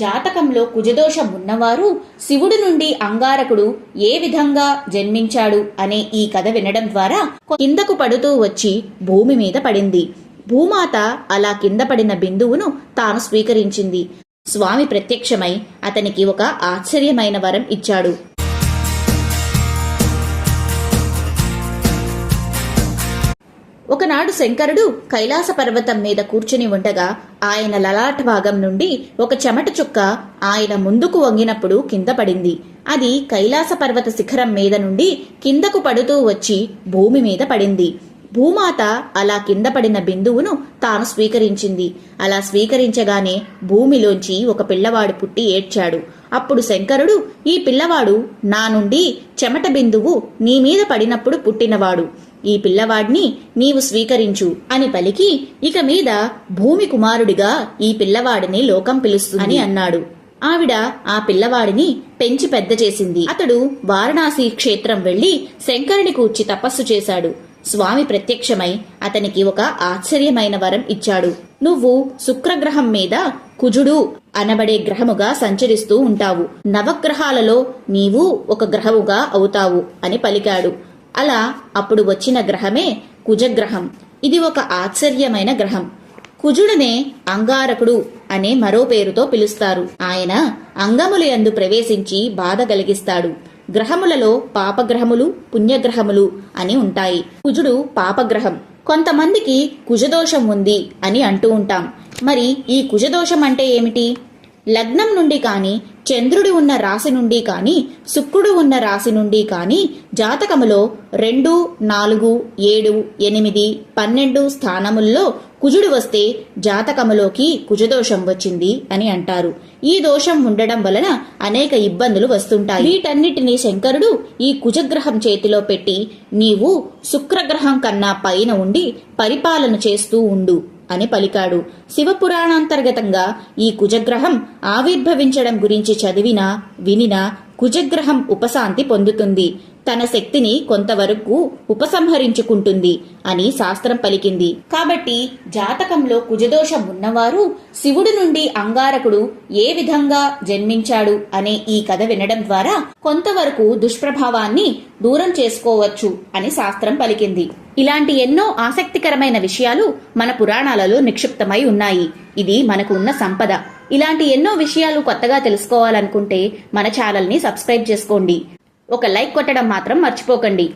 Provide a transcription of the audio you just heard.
జాతకంలో కుజదోషం ఉన్నవారు శివుడి నుండి అంగారకుడు ఏ విధంగా జన్మించాడు అనే ఈ కథ వినడం ద్వారా కిందకు పడుతూ వచ్చి భూమి మీద పడింది. భూమాత అలా కింద పడిన బిందువును తాను స్వీకరించింది. స్వామి ప్రత్యక్షమై అతనికి ఒక ఆశ్చర్యమైన వరం ఇచ్చాడు. ఒకనాడు శంకరుడు కైలాస పర్వతం మీద కూర్చుని ఉండగా ఆయన లలాట్ భాగం నుండి ఒక చెమట చుక్క ఆయన ముందుకు వంగినప్పుడు కింద పడింది. అది కైలాస పర్వత శిఖరం మీద నుండి కిందకు పడుతూ వచ్చి భూమి మీద పడింది. భూమాత అలా కింద పడిన బిందువును తాను స్వీకరించింది. అలా స్వీకరించగానే భూమిలోంచి ఒక పిల్లవాడు పుట్టి ఏడ్చాడు. అప్పుడు శంకరుడు ఈ పిల్లవాడు నా నుండి చెమట బిందువు నీ మీద పడినప్పుడు పుట్టినవాడు. ఈ పిల్లవాడిని నీవు స్వీకరించు అని పలికి ఇక మీద భూమి కుమారుడిగా ఈ పిల్లవాడిని లోకం పిలుస్తుంది అని అన్నాడు. ఆవిడ ఆ పిల్లవాడిని పెంచి పెద్ద చేసింది. అతడు వారణాసి క్షేత్రం వెళ్ళి శంకరుని కూర్చి తపస్సు చేశాడు. స్వామి ప్రత్యక్షమై అతనికి ఒక ఆశ్చర్యమైన వరం ఇచ్చాడు. నువ్వు శుక్రగ్రహం మీద కుజుడు అనబడే గ్రహముగా సంచరిస్తూ ఉంటావు. నవగ్రహాలలో నీవు ఒక గ్రహముగా అవుతావు అని పలికాడు. అలా అప్పుడు వచ్చిన గ్రహమే కుజగ్రహం. ఇది ఒక ఆశ్చర్యమైన గ్రహం. కుజుడనే అంగారకుడు అనే మరో పేరుతో పిలుస్తారు. ఆయన అంగముల యందు ప్రవేశించి బాధ కలిగిస్తాడు. గ్రహములలో పాపగ్రహములు పుణ్యగ్రహములు అని ఉంటాయి. కుజుడు పాపగ్రహం. కొంతమందికి కుజదోషం ఉంది అని అంటూ ఉంటాం. మరి ఈ కుజదోషం అంటే ఏమిటి? లగ్నం నుండి కాని చంద్రుడు ఉన్న రాశి నుండి కాని శుక్రుడు ఉన్న రాశి నుండి కాని జాతకములో రెండు నాలుగు ఏడు ఎనిమిది పన్నెండు స్థానముల్లో కుజుడు వస్తే జాతకములోకి కుజదోషం వచ్చింది అని అంటారు. ఈ దోషం ఉండడం వలన అనేక ఇబ్బందులు వస్తుంటాయి. వీటన్నిటినీ శంకరుడు ఈ కుజగ్రహం చేతిలో పెట్టి నీవు శుక్రగ్రహం కన్నా పైన ఉండి పరిపాలన చేస్తూ ఉండు. అని పలికాడు. శివపురాణాంతర్గతంగా ఈ కుజగ్రహం ఆవిర్భవించడం గురించి చదివినా వినినా కుజగ్రహం ఉపశాంతి పొందుతుంది. తన శక్తిని కొంతవరకు ఉపసంహరించుకుంటుంది అని శాస్త్రం పలికింది. కాబట్టి జాతకంలో కుజదోషం ఉన్నవారు శివుడి నుండి అంగారకుడు ఏ విధంగా జన్మించాడు అనే ఈ కథ వినడం ద్వారా కొంతవరకు దుష్ప్రభావాన్ని దూరం చేసుకోవచ్చు అని శాస్త్రం పలికింది. ఇలాంటి ఎన్నో ఆసక్తికరమైన విషయాలు మన పురాణాలలో నిక్షిప్తమై ఉన్నాయి. ఇది మనకు ఉన్న సంపద. ఇలాంటి ఎన్నో విషయాలు కొత్తగా తెలుసుకోవాలనుకుంటే మన ఛానల్ని సబ్స్క్రైబ్ చేసుకోండి. ఒక లైక్ కొట్టడం మాత్రం మర్చిపోకండి.